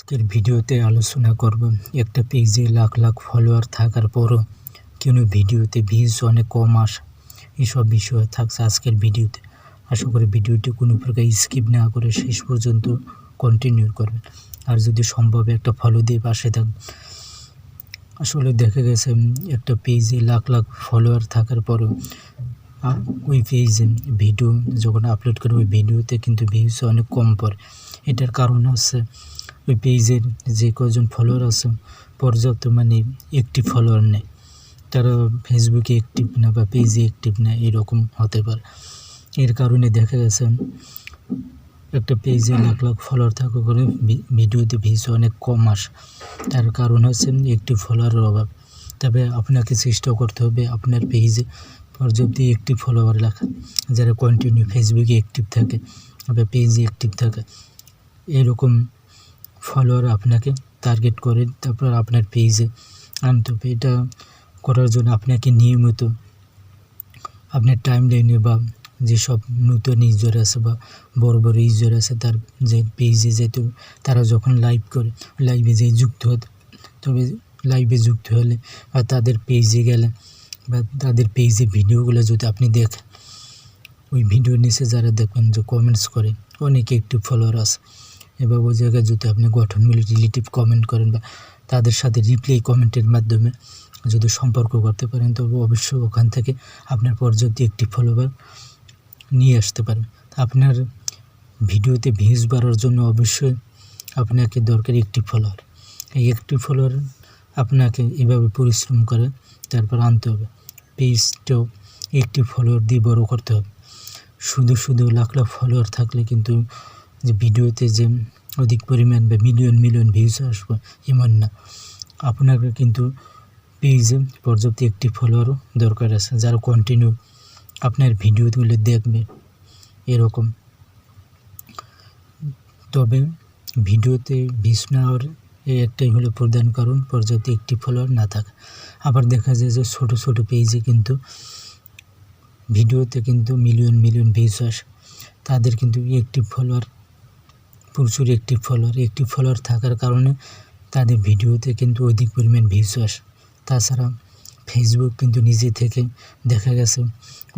আজকের ভিডিওতে আলোচনা করব একটা পেজে লাখ লাখ ফলোয়ার থাকার পরও কেন ভিডিওতে ভিউজ অনেক কম আসে, এসব বিষয় থাকছে আজকের ভিডিওতে। আশা করি ভিডিওটি কোনো প্রকার স্কিপ না করে শেষ পর্যন্ত কন্টিনিউ করবেন। আর যদি সম্ভব একটা ফলো দিয়ে পাশে থাকবেন। আসলে দেখা গেছে একটা পেজে লাখ লাখ ফলোয়ার থাকার পরও ওই পেজে ভিডিও যখন আপলোড করে ওই ভিডিওতে কিন্তু ভিউজ অনেক কম পড়ে। এটার কারণ হচ্ছে ওই পেজের যে কজন ফলোয়ার আছে, পর্যাপ্ত মানে একটি ফলোয়ার নেই। তারা ফেসবুকে অ্যাক্টিভ না বা পেজে অ্যাক্টিভ না, এরকম হতে পারে। এর কারণে দেখা গেছে, একটা পেজে লাখ লাখ ফলোয়ার থাকা করে ভিডিওতে ভিউজ অনেক কম আসে। তার কারণ হচ্ছে একটি ফলোয়ারের অভাব। তবে আপনাকে চেষ্টা করতে হবে আপনার পেজে পর্যাপ্ত একটি ফলোয়ার লেখা যারা কন্টিনিউ ফেসবুকে অ্যাক্টিভ থাকে বা পেজে অ্যাক্টিভ থাকে, এরকম ফলোয়ার আপনাকে টার্গেট করে, তারপর আপনার পেজে আনতে হবে। এটা করার জন্য আপনাকে নিয়মিত আপনার টাইম লাইনে বা যেসব নতুন ইউজার আছে বা বড় বড় ইউজার আছে তার যে পেজে যেতে তারা যখন লাইভ করে লাইভে যে যুক্ত হতে, তবে লাইভে যুক্ত হলে বা তাদের পেজে গেলে বা তাদের পেজে ভিডিওগুলো যদি আপনি দেখেন, ওই ভিডিওর নিচে যারা দেখবেন যে কমেন্টস করে, অনেকে একটু ফলোয়ার আছে। এবার ওই জায়গায় যদি আপনি গঠনমূলক রিলেটিভ কমেন্ট করেন বা তাদের সাথে রিপ্লাই কমেন্টের মাধ্যমে যদি সম্পর্ক করতে পারেন, তবে অবশ্যই ওখান থেকে আপনার পর্যাপ্ত একটি ফলোয়ার নিয়ে আসতে পারেন। আপনার ভিডিওতে ভিউজ বাড়ার জন্য অবশ্যই আপনাকে দরকার একটি ফলোয়ার এই একটি ফলোয়ার আপনাকে এভাবে পরিশ্রম করে, তারপর আনতে হবে। পেজটাও একটি ফলোয়ার দিয়ে বড় করতে হবে। শুধু শুধু লাখ লাখ ফলোয়ার থাকলে কিন্তু যে ভিডিওতে যে অধিক পরিমাণ বা মিলিয়ন মিলিয়ন ভিউজ আসবে, এমন না। আপনাকে কিন্তু পেজে পর্যাপ্ত একটি ফলোয়ারও দরকার আছে, যারা কন্টিনিউ আপনার ভিডিওগুলো দেখবে এরকম। তবে ভিডিওতে ভিউজ নেওয়ার একটাই হলো প্রধান কারণ, পর্যাপ্ত একটি ফলোয়ার না থাকা। আবার দেখা যায় যে ছোটো ছোটো পেজে কিন্তু ভিডিওতে কিন্তু মিলিয়ন মিলিয়ন ভিউজ আসে। তাদের কিন্তু একটি ফলোয়ার প্রচুর একটি ফলোয়ার একটি ফলোয়ার থাকার কারণে তাদের ভিডিওতে কিন্তু অধিক পরিমাণ ভিউজ আসে। তাছাড়া ফেসবুক কিন্তু নিজে থেকে দেখা গেছে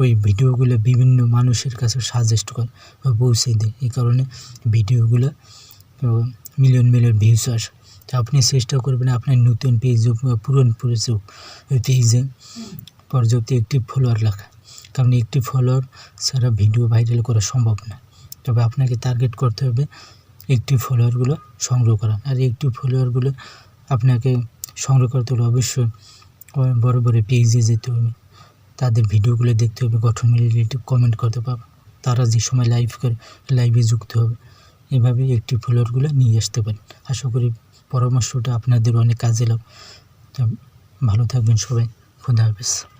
ওই ভিডিওগুলো বিভিন্ন মানুষের কাছে সাজেস্ট করে বা পৌঁছে দেয়। এই কারণে ভিডিওগুলো মিলিয়ন মিলিয়ন ভিউজ আসে। তো আপনি চেষ্টা করবেন আপনার নতুন পেজ পুরনো পেজ হোক, ওই পেজে পর্যাপ্ত একটি ফলোয়ার লেখা কারণ একটি ফলোয়ার ছাড়া ভিডিও ভাইরাল করা সম্ভব না। তবে আপনাকে টার্গেট করতে হবে একটি ফলোয়ারগুলো সংগ্রহ করা। আর একটি ফলোয়ারগুলো আপনাকে সংগ্রহ করতে হলে অবশ্যই বড় বড় পেজে যেতে হবে। তাদের ভিডিওগুলো দেখতে হবে গঠন রিলেটিভ কমেন্ট করতে পারবে তারা যে সময় লাইভ করে লাইভে যুক্ত হবে। এভাবে একটি ফলোয়ারগুলো নিয়ে আসতে পারেন। আশা করি পরামর্শটা আপনাদের অনেক কাজে লাগ ভালো থাকবেন সবাই। খুদা হাফেজ।